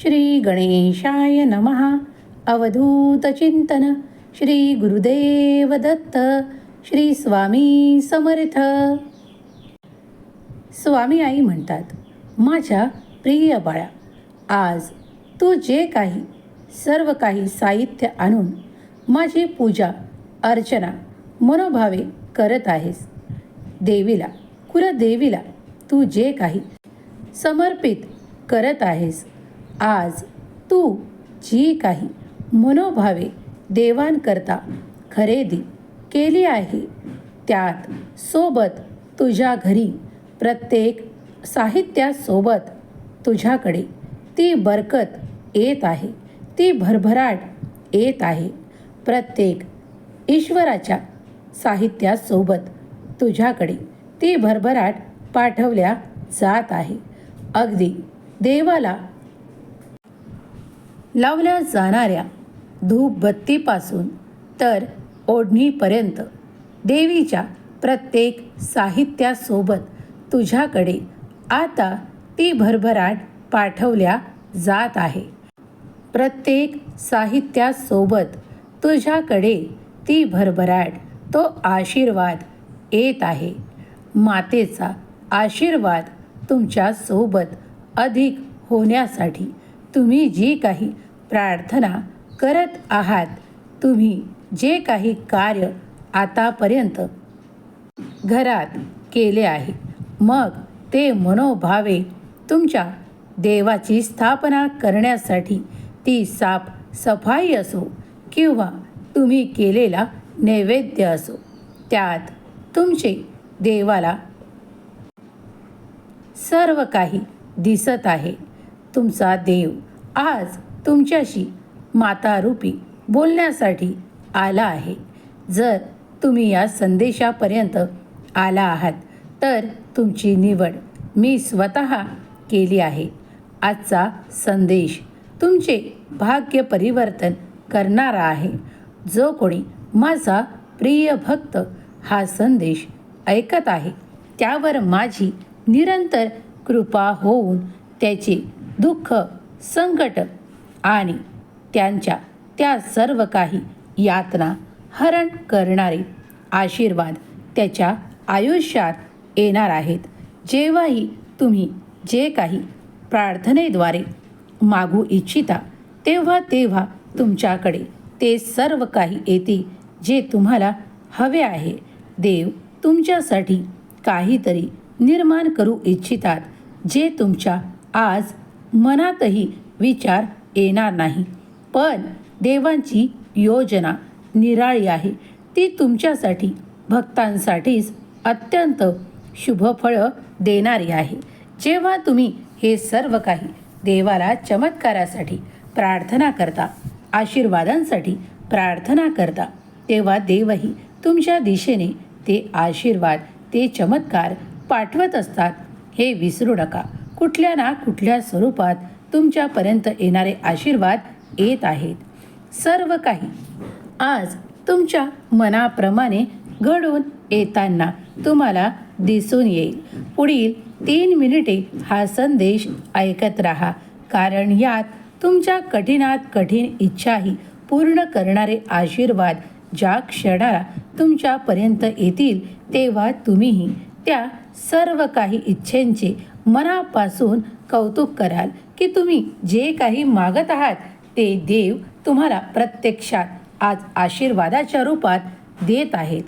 श्री गणेशाय नमः. अवधूत चिंतन. श्री गुरुदेव दत्त. श्री स्वामी समर्थ. स्वामी आई म्हणतात माझ्या प्रिय बाळा आज तू जे काही सर्व काही साहित्य आणून माझी पूजा अर्चना मनोभावे करत आहेस. देवीला कुलदेवीला तू जे काही समर्पित करत आहेस आज तू जी काही मनोभावे देवांकरता खरेदी केली आहे त्यात सोबत तुझ्या घरी प्रत्येक साहित्यासोबत तुझ्याकडे ती बरकत येत आहे ती भरभराट येत आहे. प्रत्येक ईश्वराच्या साहित्यासोबत तुझ्याकडे ती भरभराट पाठवल्या जात आहे. अगदी देवाला लावल्या जाणाऱ्या धूपबत्तीपासून तर ओढणीपर्यंत. देवीच्या प्रत्येक साहित्यासोबत तुझ्याकडे आता ती भरभराट पाठवल्या जात आहे. प्रत्येक साहित्यासोबत तुझ्याकडे ती भरभराट तो आशीर्वाद येत आहे. मातेचा आशीर्वाद तुमच्यासोबत अधिक होण्यासाठी तुम्ही जी काही प्रार्थना करत आहात तुम्ही जे काही कार्य आतापर्यंत घरात केले आहे मग ते मनोभावे तुमच्या देवाची स्थापना करण्यासाठी ती साफ सफाई असो किंवा तुम्ही केलेला नैवेद्य असो त्यात तुमचे देवाला सर्व काही दिसत आहे. तुमचा देव आज तुमच्याशी मातारूपी बोलण्यासाठी आला आहे. जर तुम्ही या संदेशापर्यंत आला आहात तर तुमची निवड मी स्वतः केली आहे. आजचा संदेश तुमचे भाग्य परिवर्तन करणारा आहे. जो कोणी माझा प्रिय भक्त हा संदेश ऐकत आहे त्यावर माझी निरंतर कृपा होऊन त्याचे दुःख संकट आणि त्यांच्या त्या सर्व काही यातना हरण करणारे आशीर्वाद त्याच्या आयुष्यात येणार आहेत. जेव्हाही तुम्ही जे काही प्रार्थनेद्वारे मागू इच्छिता तेव्हा तेव्हा तुमच्याकडे ते सर्व काही येते जे तुम्हाला हवे आहे. देव तुमच्यासाठी काहीतरी निर्माण करू इच्छितात जे तुमच्या आज मनातही विचार येणार नाही. पण देवांची योजना निराळी आहे. ती तुमच्यासाठी भक्तांसाठीच अत्यंत शुभफळं देणारी आहे. जेव्हा तुम्ही हे सर्व काही देवाला चमत्कारासाठी प्रार्थना करता आशीर्वादांसाठी प्रार्थना करता तेव्हा देवही तुमच्या दिशेने ते आशीर्वाद ते चमत्कार पाठवत असतात. हे विसरू नका. कुठल्या ना कुठल्या स्वरूपात तुमच्यापर्यंत येणारे आशीर्वाद येत आहेत. सर्व काही आज तुमच्या मनाप्रमाणे घडून येताना तुम्हाला दिसून येईल. पुढील तीन मिनिटे हा संदेश ऐकत राहा. कारण यात तुमच्या कठीणात कठीण इच्छाही पूर्ण करणारे आशीर्वाद ज्या क्षणाला तुमच्यापर्यंत येतील तेव्हा तुम्हीही त्या सर्व काही इच्छेंचे मनापासून कौतुक कराल की तुम्ही जे काही मागत आहात ते देव तुम्हाला प्रत्यक्षात आज आशीर्वादाच्या रूपात देत आहेत.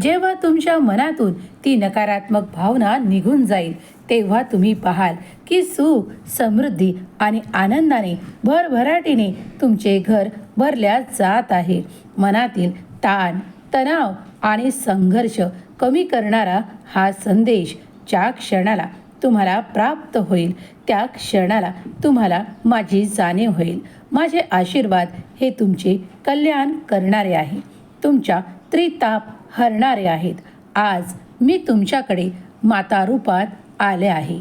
जेव्हा तुमच्या मनातून ती नकारात्मक भावना निघून जाईल तेव्हा तुम्ही पाहाल की सुख समृद्धी आणि आनंदाने भरभराटीने तुमचे घर भरल्या जात आहे. मनातील ताण तणाव आणि संघर्ष कमी करणारा हा संदेश ज्या क्षणाला तुम्हाला प्राप्त होईल. त्या क्षणाला तुम्हाला माझी जाणीव होईल. माझे आशीर्वाद हे तुमचे कल्याण करणारे आहे. तुमच्या त्रिताप हरणारे आहेत. आज मी तुमच्याकडे माता रूपात आले आहे.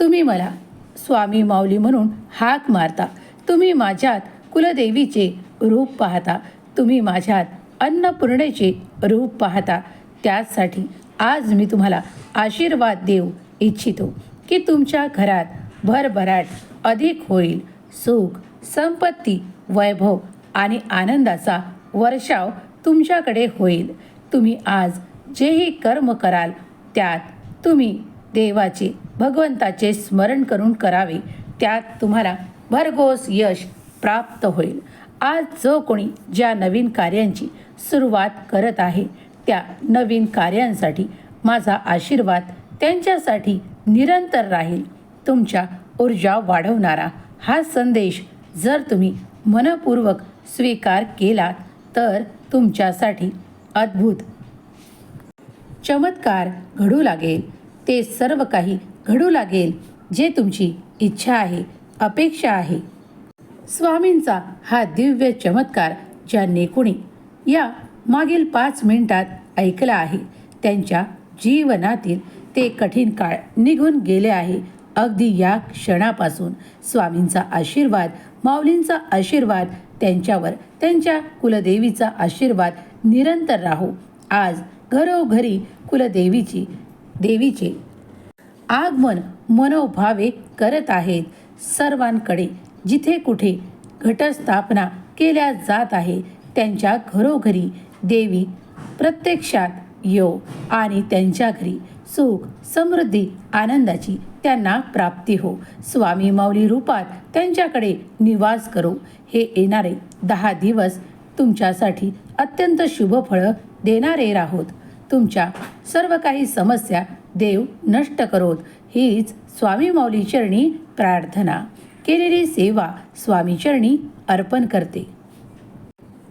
तुम्ही मला स्वामी माऊली म्हणून हाक मारता. तुम्ही माझ्यात कुलदेवीचे रूप पाहता. तुम्ही माझ्यात अन्नपूर्णेचे रूप पाहता. त्यासाठी आज मी तुम्हाला आशीर्वाद देऊ इच्छितो की तुमच्या घरात भरभराट अधिक होईल. सुख संपत्ती वैभव आणि आनंदाचा वर्षाव तुमच्याकडे होईल. तुम्ही आज जेही कर्म कराल त्यात तुम्ही देवाचे भगवंताचे स्मरण करून करावे. त्यात तुम्हाला भरघोस यश प्राप्त होईल. आज जो कोणी ज्या नवीन कार्यांची सुरुवात करत आहे त्या नवीन कार्यांसाठी माझा आशीर्वाद त्यांच्यासाठी निरंतर राहील. तुमच्या ऊर्जा वाढवणारा हा संदेश जर तुम्ही मनपूर्वक स्वीकार केला तर तुमच्यासाठी अद्भुत. चमत्कार घडू लागेल. ते सर्व काही घडू लागेल जे तुमची इच्छा आहे अपेक्षा आहे. स्वामींचा हा दिव्य चमत्कार ज्यांनी कुणी या मागील पाच मिनिटात ऐकला आहे. त्यांच्या जीवनातील ते कठीण काळ निघून गेले आहे. अगदी या क्षणापासून स्वामींचा आशीर्वाद माऊलींचा आशीर्वाद त्यांच्यावर त्यांच्या कुलदेवीचा आशीर्वाद निरंतर राहो. आज घरोघरी कुलदेवीची देवीचे आगमन मनोभावे करत आहेत. सर्वांकडे जिथे कुठे घटस्थापना केल्या जात आहे त्यांच्या घरोघरी देवी प्रत्यक्षात यो आणि त्यांच्या घरी सुख समृद्धी आनंदाची त्यांना प्राप्ती हो. स्वामी माऊली रूपात त्यांच्याकडे निवास करो. हे येणारे दहा दिवस तुमच्यासाठी अत्यंत शुभ फळं देणारे राहोत. तुमच्या सर्व काही समस्या देव नष्ट करोत. हीच स्वामी माऊली चरणी प्रार्थना. केलेली सेवा स्वामी चरणी अर्पण करते.